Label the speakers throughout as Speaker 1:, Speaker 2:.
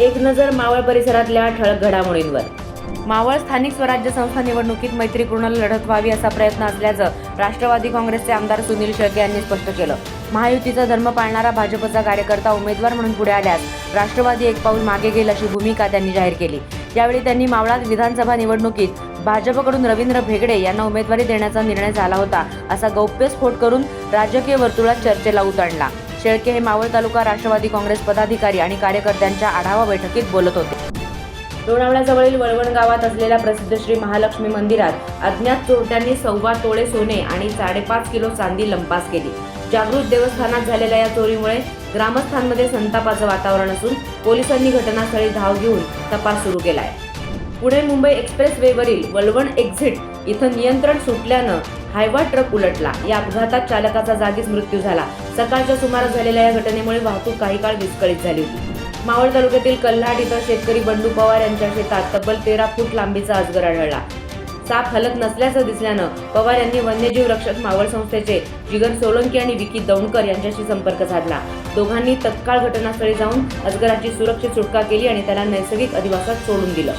Speaker 1: एक नजर मावळ परिसरातल्या ठळक घडामोडींवर. मावळ स्थानिक स्वराज्य संस्था निवडणुकीत मैत्रीपूर्ण लढत व्हावी असा प्रयत्न असल्याचं राष्ट्रवादी काँग्रेसचे आमदार सुनील शेळके यांनी स्पष्ट केलं. महायुतीचा धर्म पाळणारा भाजपचा कार्यकर्ता उमेदवार म्हणून पुढे आल्यास राष्ट्रवादी एक पाऊल मागे घेईल अशी भूमिका त्यांनी जाहीर केली. यावेळी त्यांनी मावळात विधानसभा निवडणुकीत भाजपकडून रवींद्र भेगडे यांना उमेदवारी देण्याचा निर्णय झाला होता असा गौप्यस्फोट करून राजकीय वर्तुळात चर्चेला उतरला. शेळके हे मावळ तालुका राष्ट्रवादी काँग्रेस पदाधिकारी आणि कार्यकर्त्यांच्या आढावा बैठकीत बोलत होते. लोणावळ्याजवळील वळवण गावात असलेल्या प्रसिद्ध श्री महालक्ष्मी मंदिरात अज्ञात चोरट्यांनी सव्वा तोळे सोने आणि साडेपाच किलो चांदी लंपास केली. जागृत देवस्थानात झालेल्या या चोरीमुळे ग्रामस्थांमध्ये संतापाचं वातावरण असून पोलिसांनी घटनास्थळी धाव घेऊन तपास सुरू केला आहे पुणे मुंबई एक्सप्रेस वेवरील एक्झिट इथं नियंत्रण सुटल्यानं हायवा ट्रक उलटला. या अपघातात चालकाचा जागीच मृत्यू झाला. सकाळच्या सुमारास झालेल्या या घटनेमुळे वाहतूक काही काळ विस्कळीत झाली होती. मावळ तालुक्यातील कल्हाड इथं शेतकरी बंडू पवार यांच्या शेतात तब्बल तेरा फूट लांबीचा अजगर आढळला. साप हलत नसल्याचं दिसल्यानं पवार यांनी वन्यजीव रक्षक मावळ संस्थेचे जिगर सोलंकी आणि विकी दौंडकर यांच्याशी संपर्क साधला. दोघांनी तत्काळ घटनास्थळी जाऊन अजगराची सुरक्षित सुटका केली आणि त्याला नैसर्गिक अधिवासात सोडून दिलं.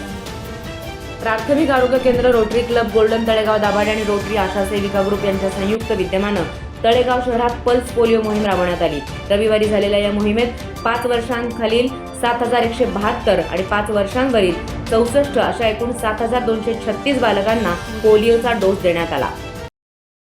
Speaker 1: प्राथमिक आरोग्य केंद्र rotary club golden Talegaon Dabhade आणि रोटरी आशा सेविका ग्रुप यांच्या संयुक्त विद्यमानं तळेगाव शहरात पल्स पोलिओ मोहीम राबवण्यात आली. रविवारी झालेल्या या मोहिमेत पाच वर्षांखालील सात हजार एकशे बहात्तर आणि पाच वर्षांवरील चौसष्ट अशा एकूण सात हजार दोनशे छत्तीस बालकांना पोलिओचा डोस देण्यात आला.